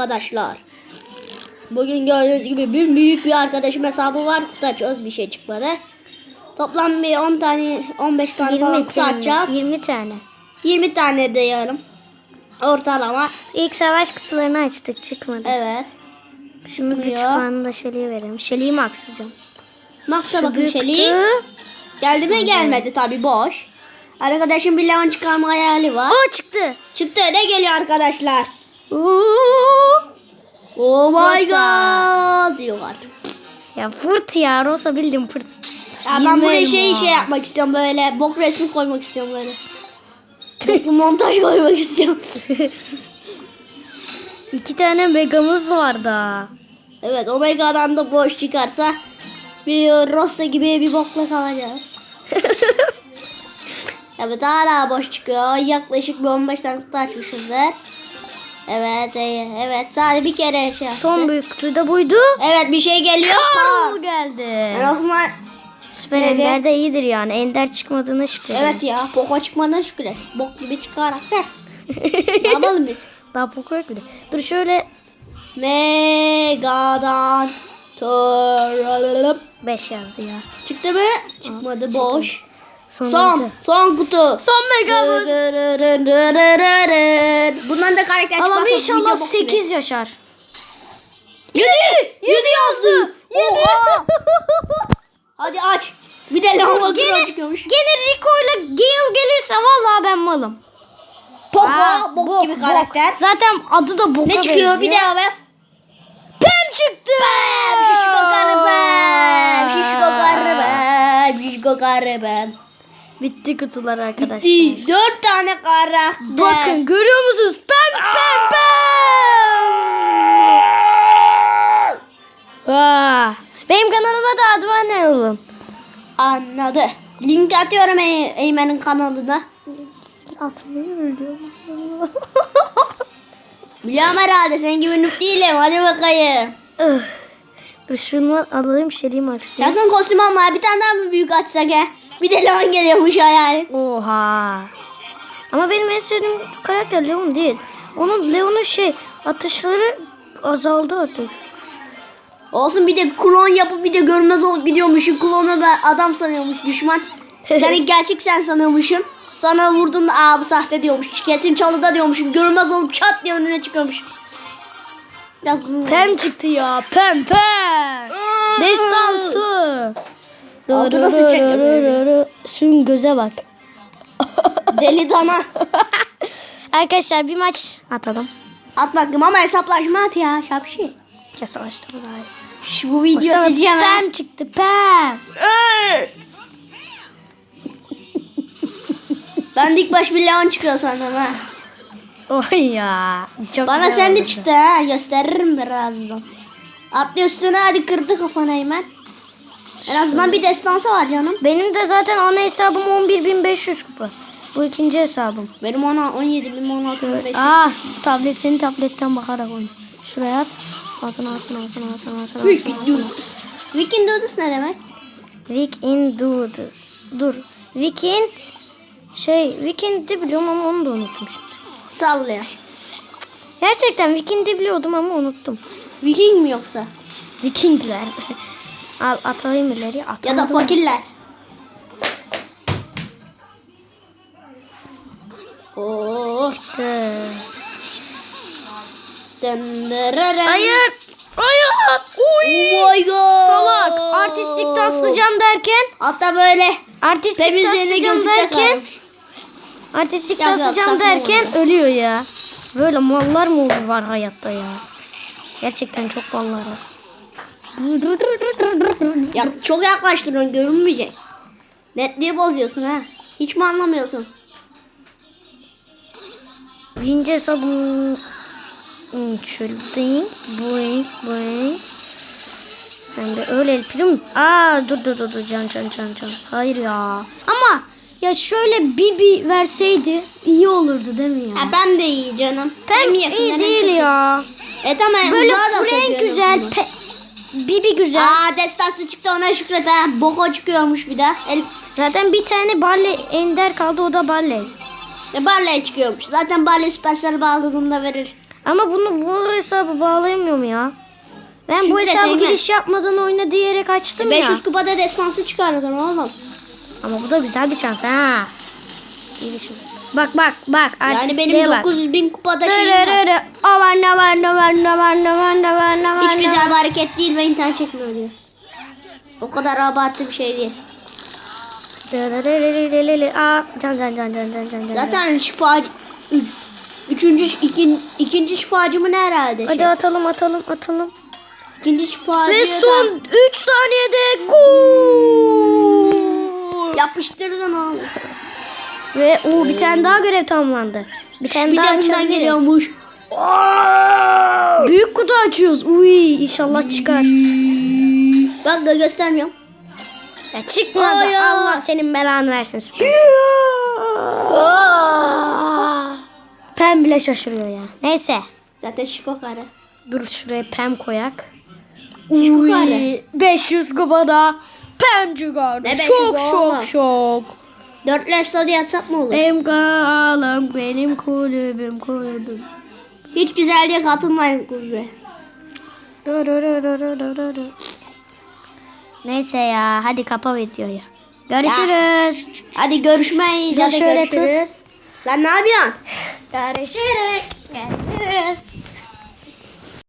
arkadaşlar. Bugün gördüğünüz gibi bir büyük bir arkadaşım hesabı var. Kutu açıyoruz bir şey çıkmadı. Toplam bir 10 tane 15 tane falan 20 kutu tane. açacağız. 20 tane. 20 tane de yarım. Ortalama. İlk savaş kutularını açtık çıkmadı. Evet. Şimdi Çıkmıyor. küçük puanını da Şeli'ye verelim. Şeli'yi mi aksayacağım? Maksa Şu bakın Şeli. Geldi mi gelmedi tabi boş. Arkadaşım bir leon çıkarma hayali var. Aa çıktı. Çıktı ne geliyor arkadaşlar? Oh my Rosa. god diyor artık. Ya fırt ya. Rosa bildim fırt. Ya ben buraya şey şey yapmak istiyorum böyle bok resmi koymak istiyorum böyle. Boklu montaj koymak istiyorum. İki tane megamız var da. evet Omega'dan da boş çıkarsa bir Rossa gibi bir bokla kalacağız. evet hala boş çıkıyor. Yaklaşık bir 15 tane kutu açmışızdır. Evet iyi. evet sadece bir kere şey açtı. Son büyük kutu da buydu. Evet bir şey geliyor. Karl geldi. azından Süper Evet. Ender de iyidir yani. Ender çıkmadığına şükür. evet ya Poco çıkmadan şükür. Bok gibi çıkarak ver. ne yapalım biz? Daha poker yok bir de. Dur şöyle Mega'dan. 5 yazdı ya. Çıktı mı? Çıkmadı boş. Son. Son kutu. Son megamız. Bundan da karakter çıkmazsa Allah'ım inşallah video bok gibi. 8 yaşar. 7. 7 yazdı. Oha. Hadi aç. Bir de lava Gene, çıkıyormuş. gene Rico ile Gale gelirse vallahi ben malım. Poco Aa, bok, gibi karakter. Zaten adı da boka Ne çıkıyor? benziyor. Bir daha ver. Pem çıktı. Şişko karı ben. Şişko karı ben. Şişko karı ben. Bitti kutular arkadaşlar. Di- Dört tane karakter. Bakın görüyor musunuz? Pem pem pem. Benim kanalıma da abone olun. Anladı. Link atıyorum Ey- Eymen'in kanalına. Atmayı Biliyorum herhalde senin gibi noob değilim. Hadi bakayım. Şunu alayım Şeri Max'i. Sakın kostüm alma. Bir tane daha mı büyük açsak he? Bir de Leon geliyormuş hayal. Oha. Ama benim en sevdiğim karakter Leon değil. Onun Leon'un şey atışları azaldı artık. Olsun bir de klon yapıp bir de görmez olup gidiyormuşsun. Klonu ben adam sanıyormuş düşman. Seni gerçek sen sanıyormuşsun. Sana vurduğunda aa bu sahte diyormuş. Kesin çalıda diyormuşum. Görmez olup çat diye önüne çıkıyormuş. Biraz Pem çıktı ya. Pem pem. Destansı. Altıda sıçacak. Şunun göze bak. deli dana. Arkadaşlar bir maç atalım. At bakayım ama hesaplaşma at ya. Şapşi. Ya savaşta bu daha. Şu bu video sileceğim. Pem çıktı pem. Ben de ilk baş bir Leon çıkıyor sandım ha. Oy ya. Çok Bana sen de çıktı ha. Gösteririm birazdan. Atla üstüne hadi kırdı kafana hemen. En azından bir destansı var canım. Benim de zaten ana hesabım 11.500 kupa. Bu ikinci hesabım. Benim ona 17 bin 16 bin 500. Ah tablet senin tabletten bakarak oyun. Şuraya at. Altına altına altına altına altına altına altına. Weekend Dudes ne demek? Weekend do this. Dur. Weekend şey Weekend'i biliyorum ama onu da unuttum. Sallıyor. Gerçekten Weekend'i biliyordum ama unuttum. Viking mi yoksa? Vikingler. Al atayım ileri. Ya da fakirler. Oo. Çıktı. Dındırırın. Hayır. Hayır. Oh my god. Salak. Artistik taslayacağım derken Hatta böyle taslayacağım gözlük derken Ya, taslayacağım takma derken ölüyor ya. Böyle mallar mı var hayatta ya? Gerçekten çok mallar var. Ya çok yaklaştırıyorsun görünmeyecek. Netliği bozuyorsun ha. Hiç mi anlamıyorsun? Birinci hesabım Hmm, şöyle boing boing. Sen de öyle el prim. Aa dur dur dur dur can can can can. Hayır ya. Ama ya şöyle Bibi verseydi iyi olurdu değil mi ya? Ha, ben de iyi canım. Hem Hem iyi yakın, değil hem ya. E tamam. Böyle Frank güzel, pe- Bibi güzel. Aa destansı çıktı ona şükret ha. Boko çıkıyormuş bir de. El, Zaten bir tane Barley Ender kaldı o da Barley. e, Barley çıkıyormuş. Zaten Barley süpersel bağladığında verir. Ama bunu bu hesabı bağlayamıyorum ya. Ben bu Çünkü hesabı Teğmen. giriş yapmadan oyna diyerek açtım 500 ya. kupada destansı çıkarırım oğlum. Ama bu da güzel bir şans ha. İyi düşün. Bak bak bak Yani artistliğe benim bak. 900 bin kupada şeyim var. Dırırırı. Aman aman aman aman aman aman aman. Hiç güzel bir hareket değil ve internet çekmiyor diyor. O kadar abartı bir şey değil. Dırırırırırırı. Aa, can can can can can can can. Zaten şifa... Üç, üçüncü, ikin, ikinci şifacımın herhalde. Hadi Şey. atalım atalım atalım. İkinci şifacı. Ve son 3 saniyede gol. Yapıştırdın oğlum. Ve o bir tane daha görev tamamlandı. Bir tane Bir daha açabiliriz. geliyormuş. Büyük kutu açıyoruz. Uy inşallah çıkar. Bak da göstermiyorum. Ya çıkmadı. Ay ya. Allah senin belanı versin. Pem bile şaşırıyor ya. Neyse. Zaten şiko karı. Dur şuraya pem koyak. Uy, karı. 500 kubada pem çıkardı. Ne 500 Şok şok şok. Dörtlü efsane yasak mı olur? Benim kanalım, benim kulübüm, kulübüm. Hiç güzel diye katılmayın kulübe. Neyse ya hadi kapa videoyu. Görüşürüz. Hadi görüşmeyiz. De Hadi şöyle tut. görüşürüz. Lan ne yapıyorsun? Görüşürüz. Görüşürüz.